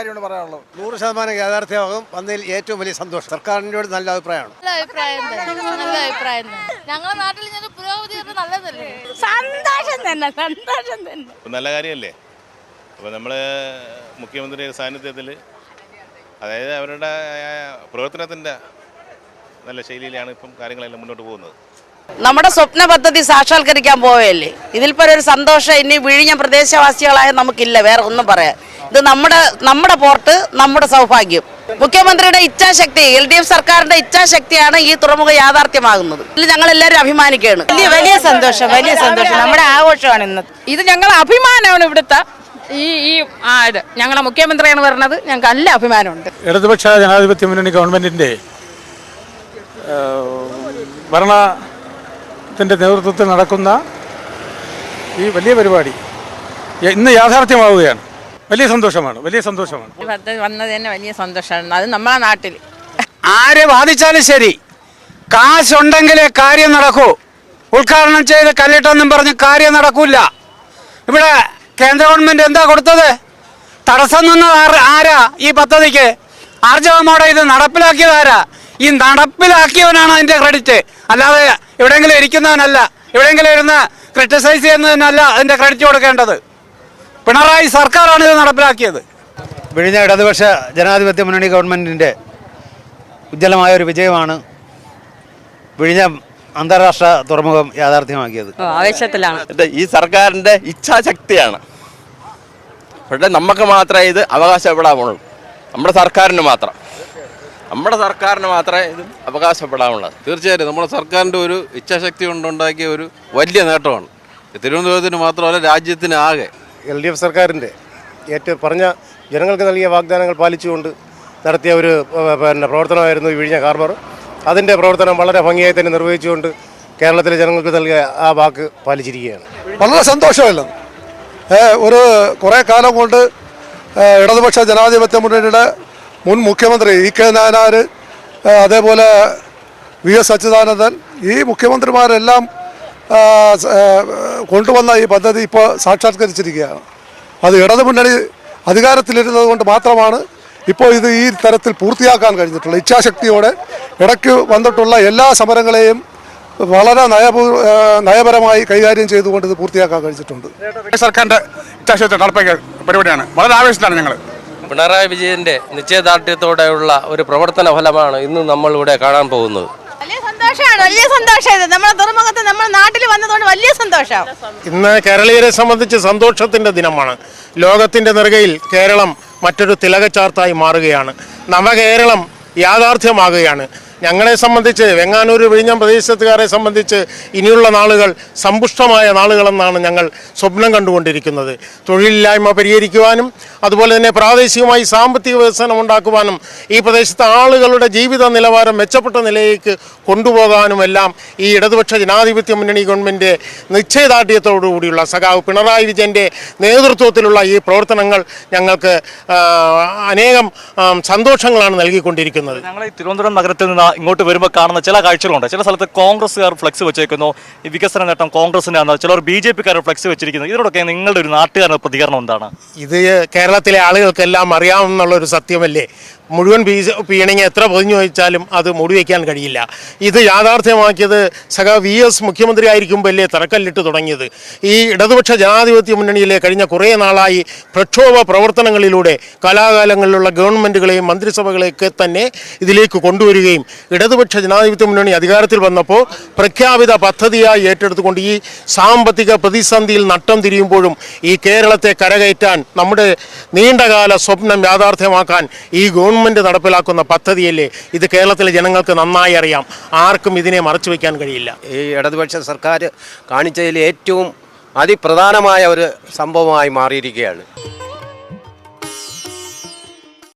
കാര്യമാണ് പറയാനുള്ളത്. നൂറ് ശതമാനം യാഥാർത്ഥ്യമാകും. വന്നതിൽ ഏറ്റവും വലിയ സന്തോഷം. സർക്കാരിനോട് നല്ല അഭിപ്രായമാണ്. നല്ല അഭിപ്രായം നല്ല അഭിപ്രായം ഞങ്ങളുടെ നാട്ടിൽ ഞാൻ പുരോഗതി നല്ലതല്ലേ? സന്തോഷം തന്നെ സന്തോഷം തന്നെ. നല്ല കാര്യമല്ലേ? അപ്പോൾ നമ്മൾ മുഖ്യമന്ത്രിയുടെ സാന്നിധ്യത്തിൽ അതായത് അവരുടെ പ്രവർത്തനത്തിന്റെ നല്ല ശൈലിയിലാണ് ഇപ്പം കാര്യങ്ങളെല്ലാം മുന്നോട്ട് പോകുന്നത്. നമ്മുടെ സ്വപ്ന പദ്ധതി സാക്ഷാത്കരിക്കാൻ പോവുകയല്ലേ ഇതിൽ പോലെ ഒരു സന്തോഷം ഇനി വിഴിഞ്ഞ പ്രദേശവാസികളായ നമുക്കില്ല വേറെ ഒന്നും പറയാൻ. ഇത് നമ്മുടെ നമ്മുടെ പോർട്ട് നമ്മുടെ സൗഭാഗ്യം. മുഖ്യമന്ത്രിയുടെ ഇച്ഛാശക്തി എൽ ഡി എഫ് സർക്കാരിന്റെ ഇച്ഛാശക്തിയാണ് ഈ തുറമുഖ യാഥാർത്ഥ്യമാകുന്നത്. ഇതിൽ ഞങ്ങൾ എല്ലാവരും അഭിമാനിക്കുകയാണ്. വലിയ വലിയ സന്തോഷം വലിയ സന്തോഷം. നമ്മുടെ ആഘോഷമാണ് ഇന്ന്. ഇത് ഞങ്ങൾ അഭിമാനമാണ് ഇവിടുത്തെ ഈ ഈ ആ ഇത്. ഞങ്ങളുടെ മുഖ്യമന്ത്രിയാണ് പറഞ്ഞത്. ഞങ്ങൾക്ക് നല്ല അഭിമാനമുണ്ട്. ഇടതുപക്ഷ ജനാധിപത്യ മുന്നണി ഗവൺമെന്റിന്റെ ഭരണത്തിന്റെ നേതൃത്വത്തിൽ നടക്കുന്ന ഈ വലിയ പരിപാടി ഇന്ന് യാഥാർത്ഥ്യമാവുകയാണ്. വലിയ സന്തോഷമാണ് വലിയ സന്തോഷമാണ്. പദ്ധതി വന്നത് തന്നെ വലിയ സന്തോഷമാണ് അത് നമ്മളെ നാട്ടിൽ ആരെ ബാധിച്ചാലും ശരി. കാശുണ്ടെങ്കിലേ കാര്യം നടക്കൂ. ഉദ്ഘാടനം ചെയ്ത് കല്ലിട്ടെന്നും പറഞ്ഞ് കാര്യം നടക്കൂല. ഇവിടെ കേന്ദ്ര ഗവൺമെന്റ് എന്താ കൊടുത്തത്? തടസ്സം നിന്ന് ആരാ ഈ പദ്ധതിക്ക്? ആർജവമോടെ ഇത് നടപ്പിലാക്കിയത് ആരാ? ഈ നടപ്പിലാക്കിയവനാണ് അതിന്റെ ക്രെഡിറ്റ്. അല്ലാതെ എവിടെയെങ്കിലും ഇരിക്കുന്നവനല്ല. എവിടെയെങ്കിലും ഇരുന്ന് ക്രിട്ടിസൈസ് ചെയ്യുന്നതിനല്ല അതിന്റെ ക്രെഡിറ്റ് കൊടുക്കേണ്ടത്. പിണറായി സർക്കാരാണ് ഇത് നടപ്പിലാക്കിയത്. വിഴിഞ്ഞ ഇടതുപക്ഷ ജനാധിപത്യ മുന്നണി ഗവൺമെന്റിന്റെ ഉജ്ജ്വലമായ ഒരു വിജയമാണ് വിഴിഞ്ഞ അന്താരാഷ്ട്ര തുറമുഖം യാഥാർത്ഥ്യമാക്കിയത്. ആവേശത്തിലാണ്. ഈ സർക്കാരിന്റെ ഇച്ഛാശക്തിയാണ്. പക്ഷേ നമുക്ക് മാത്രമേ ഇത് അവകാശപ്പെടാമുള്ളൂ നമ്മുടെ സർക്കാരിന് മാത്രം. നമ്മുടെ സർക്കാരിന് മാത്രമേ ഇത് അവകാശപ്പെടാമുള്ളത് തീർച്ചയായിട്ടും. നമ്മുടെ സർക്കാരിന്റെ ഒരു ഇച്ഛാശക്തി കൊണ്ടുണ്ടാക്കിയ ഒരു വലിയ നേട്ടമാണ്. തിരുവനന്തപുരത്തിന് മാത്രമല്ല രാജ്യത്തിന് ആകെ. എൽ ഡി എഫ് സർക്കാരിന്റെ ഏറ്റവും പറഞ്ഞ ജനങ്ങൾക്ക് നൽകിയ വാഗ്ദാനങ്ങൾ പാലിച്ചുകൊണ്ട് നടത്തിയ ഒരു പിന്നെ പ്രവർത്തനമായിരുന്നു ഈ വിഴിഞ്ഞ ഹാർബർ. അതിന്റെ പ്രവർത്തനം വളരെ ഭംഗിയായി തന്നെ നിർവഹിച്ചുകൊണ്ട് കേരളത്തിലെ ജനങ്ങൾക്ക് നൽകിയ ആ വാക്ക് പാലിച്ചിരിക്കുകയാണ്. വളരെ സന്തോഷമല്ല ഒരു കുറേ കാലം കൊണ്ട് ഇടതുപക്ഷ ജനാധിപത്യ മുന്നണിയുടെ മുൻ മുഖ്യമന്ത്രി ഇ കെ നായനാർ അതേപോലെ വി എസ് അച്യുതാനന്ദൻ ഈ മുഖ്യമന്ത്രിമാരെല്ലാം കൊണ്ടുവന്ന ഈ പദ്ധതി ഇപ്പോൾ സാക്ഷാത്കരിച്ചിരിക്കുകയാണ്. അത് ഇടതു മുന്നണി അധികാരത്തിലിരുന്നത് കൊണ്ട് മാത്രമാണ് ഇപ്പോൾ ഇത് ഈ തരത്തിൽ പൂർത്തിയാക്കാൻ കഴിഞ്ഞിട്ടുള്ളത്. ഇച്ഛാശക്തിയോടെ ഇടയ്ക്ക് വന്നിട്ടുള്ള എല്ലാ സമരങ്ങളെയും വളരെ നയപൂ നയപരമായി കൈകാര്യം ചെയ്തുകൊണ്ട് ഇത് പൂർത്തിയാക്കാൻ കഴിഞ്ഞിട്ടുണ്ട്. സർക്കാരിന്റെ ഇച്ഛാശക്തി നടപ്പാക്കിയ പരിപാടിയാണ്. വളരെ ആവേശത്തിലാണ് ഞങ്ങൾ പിണറായി വിജയന്റെ നിശ്ചയദാർഢ്യത്തോടെയുള്ള ഒരു പ്രവർത്തന ഫലമാണ് ഇന്ന് നമ്മളിവിടെ കാണാൻ പോകുന്നത്. സന്തോഷമാണ്? വലിയ സന്തോഷം നമ്മുടെ തുറമുഖത്ത് നമ്മുടെ നാട്ടിൽ വന്നതുകൊണ്ട് വലിയ സന്തോഷം. ഇന്ന് കേരളീയരെ സംബന്ധിച്ച് സന്തോഷത്തിന്റെ ദിനമാണ്. ലോകത്തിന്റെ നെറുകയിൽ കേരളം മറ്റൊരു തിലകച്ചാർത്തായി മാറുകയാണ്. നവകേരളം യാഥാർത്ഥ്യമാകുകയാണ്. ഞങ്ങളെ സംബന്ധിച്ച് വെങ്ങാനൂർ വിഴിഞ്ഞം പ്രദേശത്തുകാരെ സംബന്ധിച്ച് ഇനിയുള്ള നാളുകൾ സമ്പുഷ്ടമായ നാളുകളെന്നാണ് ഞങ്ങൾ സ്വപ്നം കണ്ടുകൊണ്ടിരിക്കുന്നത്. തൊഴിലില്ലായ്മ പരിഹരിക്കുവാനും അതുപോലെ തന്നെ പ്രാദേശികമായി സാമ്പത്തിക വികസനം ഉണ്ടാക്കുവാനും ഈ പ്രദേശത്തെ ആളുകളുടെ ജീവിത നിലവാരം മെച്ചപ്പെട്ട നിലയിലേക്ക് കൊണ്ടുപോകാനുമെല്ലാം ഈ ഇടതുപക്ഷ ജനാധിപത്യ മുന്നണി ഗവൺമെന്റ് നിശ്ചയദാർഢ്യത്തോടുകൂടിയുള്ള സഖാവ് പിണറായി വിജയന്റെ നേതൃത്വത്തിലുള്ള ഈ പ്രവർത്തനങ്ങൾ ഞങ്ങൾക്ക് അനേകം സന്തോഷങ്ങളാണ് നൽകിക്കൊണ്ടിരിക്കുന്നത്. ഞങ്ങൾ തിരുവനന്തപുരം നഗരത്തിൽ നിന്ന് ഇങ്ങോട്ട് വരുമ്പോൾ കാണുന്ന ചില കാഴ്ചകളുണ്ട്. ചില സ്ഥലത്ത് കോൺഗ്രസ്സുകാർ ഫ്ലെക്സ് വെച്ചേക്കുന്നു. വികസന നേട്ടം കോൺഗ്രസിന്റെ ആണ് ചിലർ ബി ജെ പിക്കാർ ഫ്ലെക്സ് വെച്ചിരിക്കുന്നു. ഇതിനോടൊക്കെ നിങ്ങളുടെ ഒരു നാട്ടുകാരുടെ പ്രതികരണം എന്താണ്? ഇത് കേരളത്തിലെ ആളുകൾക്കെല്ലാം അറിയാമെന്നുള്ള ഒരു സത്യമല്ലേ? മുഴുവൻ ബീജ പീണിങ് എത്ര പൊതിഞ്ഞു വെച്ചാലും അത് മൂടി വയ്ക്കാൻ കഴിയില്ല. ഇത് യാഥാർത്ഥ്യമാക്കിയത് സഖാ വി എസ് മുഖ്യമന്ത്രി ആയിരിക്കുമ്പോഴല്ലേ തറക്കല്ലിട്ട് തുടങ്ങിയത്. ഈ ഇടതുപക്ഷ ജനാധിപത്യ മുന്നണിയിലെ കഴിഞ്ഞ കുറേ നാളായി പ്രക്ഷോഭ പ്രവർത്തനങ്ങളിലൂടെ കലാകാലങ്ങളിലുള്ള ഗവൺമെന്റുകളെയും മന്ത്രിസഭകളെയൊക്കെ തന്നെ ഇതിലേക്ക് കൊണ്ടുവരികയും ഇടതുപക്ഷ ജനാധിപത്യ മുന്നണി അധികാരത്തിൽ വന്നപ്പോൾ പ്രഖ്യാപിത പദ്ധതിയായി ഏറ്റെടുത്തുകൊണ്ട് ഈ സാമ്പത്തിക പ്രതിസന്ധിയിൽ നട്ടം തിരിയുമ്പോഴും ഈ കേരളത്തെ കരകയറ്റാൻ നമ്മുടെ നീണ്ടകാല സ്വപ്നം യാഥാർത്ഥ്യമാക്കാൻ ഈ ഗവൺമെന്റ് നടപ്പിലാക്കുന്ന പദ്ധതിയല്ലേ? ഇത് കേരളത്തിലെ ജനങ്ങൾക്ക് നന്നായി അറിയാം. ആർക്കും ഇതിനെ മറച്ചു വയ്ക്കാൻ കഴിയില്ല. ഈ ഇടതുപക്ഷ സർക്കാർ കാണിച്ചതിൽ ഏറ്റവും അതിപ്രധാനമായ ഒരു സംഭവമായി മാറിയിരിക്കുകയാണ്.